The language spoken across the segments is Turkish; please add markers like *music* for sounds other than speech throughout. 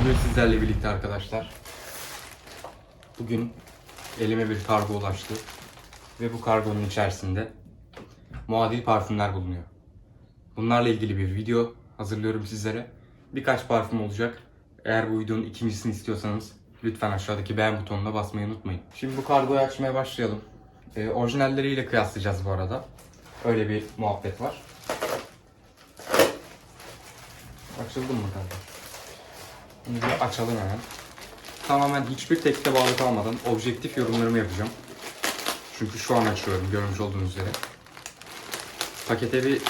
Bugün sizlerle birlikte arkadaşlar. Bugün elime bir kargo ulaştı. Ve bu kargonun içerisinde muadil parfümler bulunuyor. Bunlarla ilgili bir video hazırlıyorum sizlere. Birkaç parfüm olacak. Eğer bu videonun ikincisini istiyorsanız lütfen aşağıdaki beğen butonuna basmayı unutmayın. Şimdi bu kargoyu açmaya başlayalım. Ee, orijinalleriyle kıyaslayacağız bu arada. Öyle bir muhabbet var. Açıldı mı kardeş? Bunu bir açalım hemen. Tamamen hiçbir tekste bağlı kalmadan objektif yorumlarımı yapacağım. Çünkü şu an açıyorum görmüş olduğunuz üzere. Pakete bir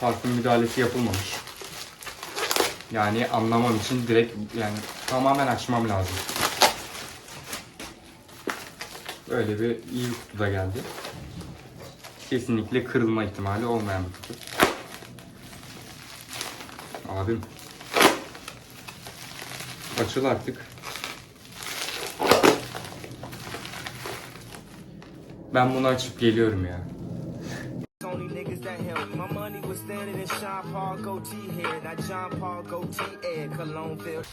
parfüm müdahalesi yapılmamış. Yani anlamam için direkt yani tamamen açmam lazım. Böyle bir iyi bir kutuda geldi. Kesinlikle kırılma ihtimali olmayan bir kutu. Abim. Açıl artık. Ben bunu açıp geliyorum ya.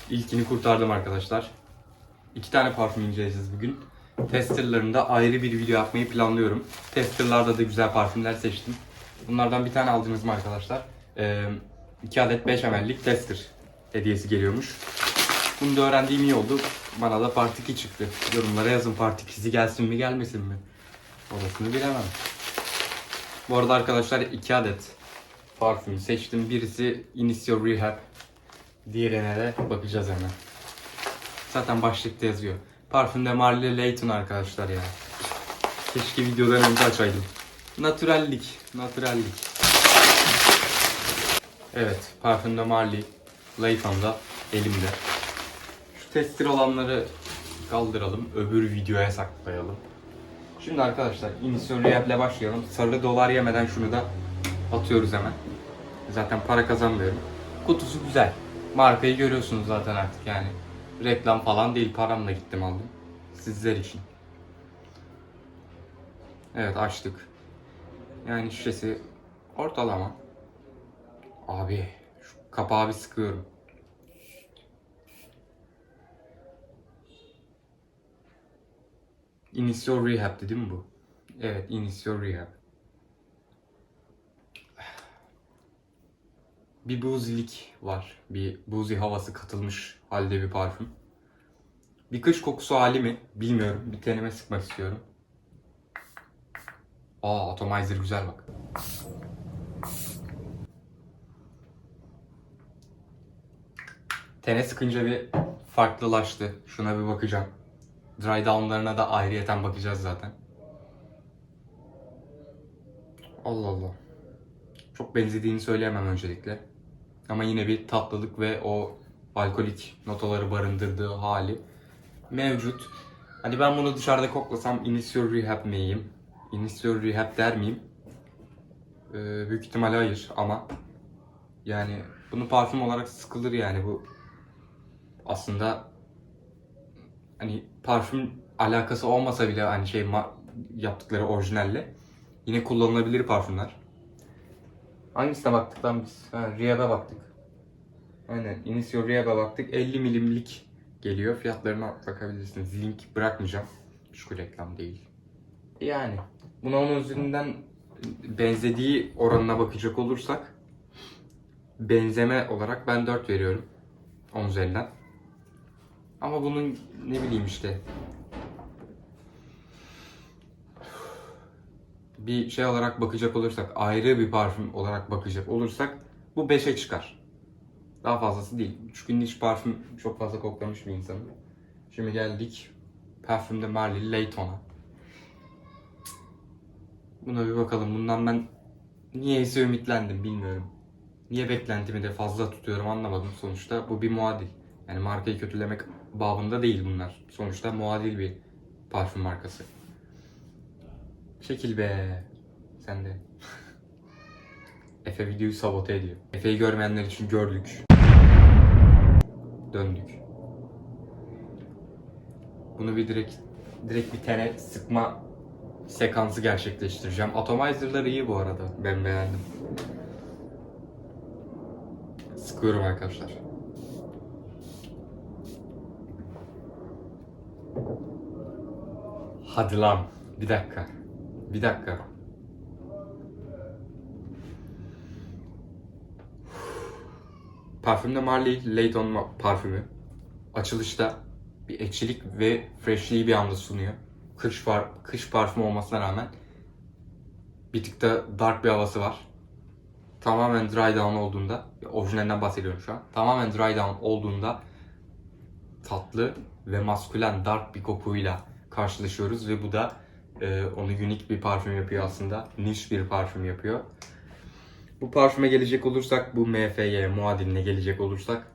İlkini kurtardım arkadaşlar. İki tane parfüm inceleyeceğiz bugün. Testerlarında ayrı bir video yapmayı planlıyorum. Testerlarda da güzel parfümler seçtim. Bunlardan bir tane aldınız mı arkadaşlar? Ee, 2 adet 5 ml'lik tester hediyesi geliyormuş. Bunu da öğrendiğim iyi oldu. Bana da Part 2 çıktı. Yorumlara yazın Part 2'si gelsin mi gelmesin mi? Orasını bilemem. Bu arada arkadaşlar 2 adet parfüm seçtim. Birisi Initio Rehab. Diğerine de bakacağız hemen. Zaten başlıkta yazıyor. Parfümde Marley Layton arkadaşlar ya. Keşke videodan önce açaydım. Naturallik, naturallik. Evet, parfümde Marley Layton'da elimde. Testir olanları kaldıralım, öbür videoya saklayalım. Şimdi arkadaşlar Initial Rehab'le başlayalım. Sarı dolar yemeden şunu da atıyoruz hemen. Zaten para kazanmıyorum. Kutusu güzel. Markayı görüyorsunuz zaten artık yani. Reklam falan değil paramla gittim aldım. Sizler için. Evet açtık. Yani şişesi ortalama. Abi şu kapağı bir sıkıyorum. Initio Rehab'di değil mi bu? Evet Initio Rehab. Bir buzilik var. Bir buzi havası katılmış halde bir parfüm. Bir kış kokusu hali mi? Bilmiyorum. Bir tenime sıkmak istiyorum. Aa atomizer güzel bak. Tene sıkınca bir farklılaştı. Şuna bir bakacağım. Dry down'larına da ayrıyeten bakacağız zaten. Allah Allah. Çok benzediğini söyleyemem öncelikle. Ama yine bir tatlılık ve o alkolik notaları barındırdığı hali mevcut. Hani ben bunu dışarıda koklasam Initio Rehab miyim? Initio Rehab der miyim? Ee, büyük ihtimalle hayır ama yani bunu parfüm olarak sıkılır yani bu aslında hani parfüm alakası olmasa bile hani şey yaptıkları orijinalle yine kullanılabilir parfümler. Hangisine baktık lan biz? Ha, Rihab'a baktık. Aynen. Initio Rihab'a baktık. 50 milimlik geliyor. Fiyatlarına bakabilirsiniz. Link bırakmayacağım. Şu reklam değil. Yani. Buna onun üzerinden benzediği oranına bakacak olursak benzeme olarak ben 4 veriyorum. 10 üzerinden. Ama bunun ne bileyim işte bir şey olarak bakacak olursak, ayrı bir parfüm olarak bakacak olursak bu 5'e çıkar. Daha fazlası değil. Çünkü niş parfüm çok fazla koklamış bir insanım. Şimdi geldik parfümde Marley Layton'a. Buna bir bakalım. Bundan ben niyeyse ümitlendim bilmiyorum. Niye beklentimi de fazla tutuyorum anlamadım. Sonuçta bu bir muadil. Yani markayı kötülemek babında değil bunlar. Sonuçta muadil bir parfüm markası. Çekil be. Sen de. *laughs* Efe videoyu sabote ediyor. Efe'yi görmeyenler için gördük. Döndük. Bunu bir direkt direkt bir tane sıkma sekansı gerçekleştireceğim. Atomizer'lar iyi bu arada. Ben beğendim. Sıkıyorum arkadaşlar. Hadi lan. Bir dakika. Bir dakika. Parfümde Marley Layton parfümü. Açılışta bir ekşilik ve freshliği bir anda sunuyor. Kış, par kış parfümü olmasına rağmen bir tık da dark bir havası var. Tamamen dry down olduğunda, orijinalinden bahsediyorum şu an. Tamamen dry down olduğunda tatlı ve maskülen dark bir kokuyla karşılaşıyoruz ve bu da e, onu unik bir parfüm yapıyor aslında. Niş bir parfüm yapıyor. Bu parfüme gelecek olursak, bu MFY muadiline gelecek olursak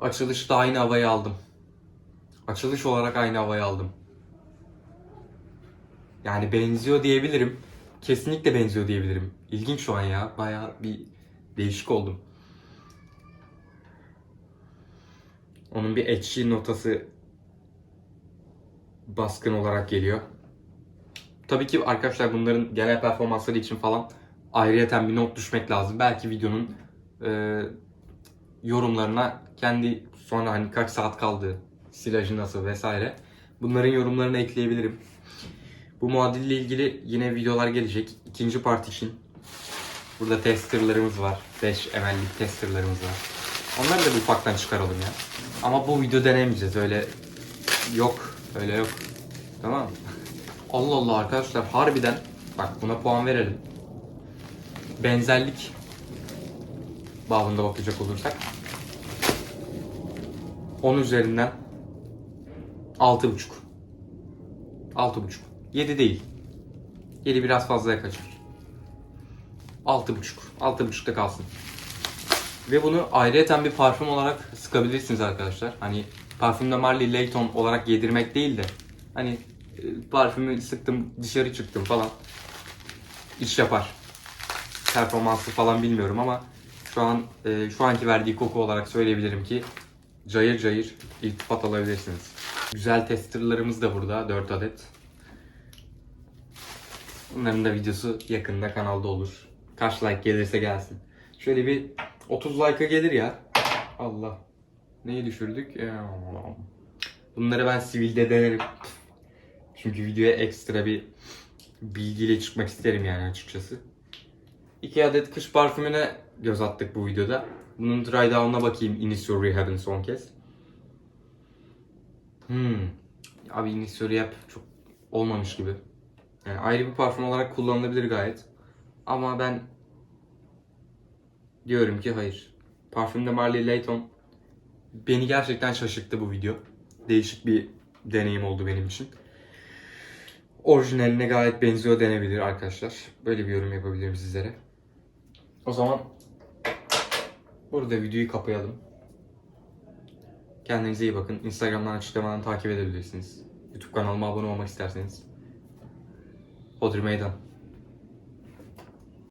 açılışta aynı havayı aldım. Açılış olarak aynı havayı aldım. Yani benziyor diyebilirim. Kesinlikle benziyor diyebilirim. İlginç şu an ya. Bayağı bir değişik oldum. Onun bir ekşi notası baskın olarak geliyor. Tabii ki arkadaşlar bunların genel performansları için falan ayrıyeten bir not düşmek lazım. Belki videonun e, yorumlarına kendi sonra hani kaç saat kaldı, silajı nasıl vesaire bunların yorumlarını ekleyebilirim. Bu muadille ilgili yine videolar gelecek. İkinci part için. Burada testerlarımız var. 5 ml'lik testerlarımız var. Onları da bir ufaktan çıkaralım ya. Ama bu video denemeyeceğiz. Öyle yok. Öyle yok. Tamam? Allah Allah arkadaşlar harbiden bak buna puan verelim. Benzerlik bağında bakacak olursak 10 üzerinden 6.5 6.5 7 değil 7 biraz fazlaya kaçar 6.5 6.5'ta kalsın ve bunu ayrıyeten bir parfüm olarak sıkabilirsiniz arkadaşlar. Hani parfümde Marley Layton olarak yedirmek değil de hani e, parfümü sıktım dışarı çıktım falan iş yapar. Performansı falan bilmiyorum ama şu an e, şu anki verdiği koku olarak söyleyebilirim ki cayır cayır iltifat alabilirsiniz. Güzel testerlarımız da burada 4 adet. Bunların da videosu yakında kanalda olur. Kaç like gelirse gelsin. Şöyle bir 30 like'a gelir ya. Allah. Neyi düşürdük? Bunları ben sivilde denerim. Çünkü videoya ekstra bir bilgiyle çıkmak isterim yani açıkçası. 2 adet kış parfümüne göz attık bu videoda. Bunun dry down'una bakayım Initio Rehab'ın son kez. Hmm. Abi Initio Rehab çok olmamış gibi. Yani ayrı bir parfüm olarak kullanılabilir gayet. Ama ben diyorum ki hayır. Parfümde Marley Layton beni gerçekten şaşırttı bu video. Değişik bir deneyim oldu benim için. Orijinaline gayet benziyor denebilir arkadaşlar. Böyle bir yorum yapabilirim sizlere. O zaman burada videoyu kapayalım. Kendinize iyi bakın. Instagram'dan açıklamadan takip edebilirsiniz. YouTube kanalıma abone olmak isterseniz. Hodri meydan.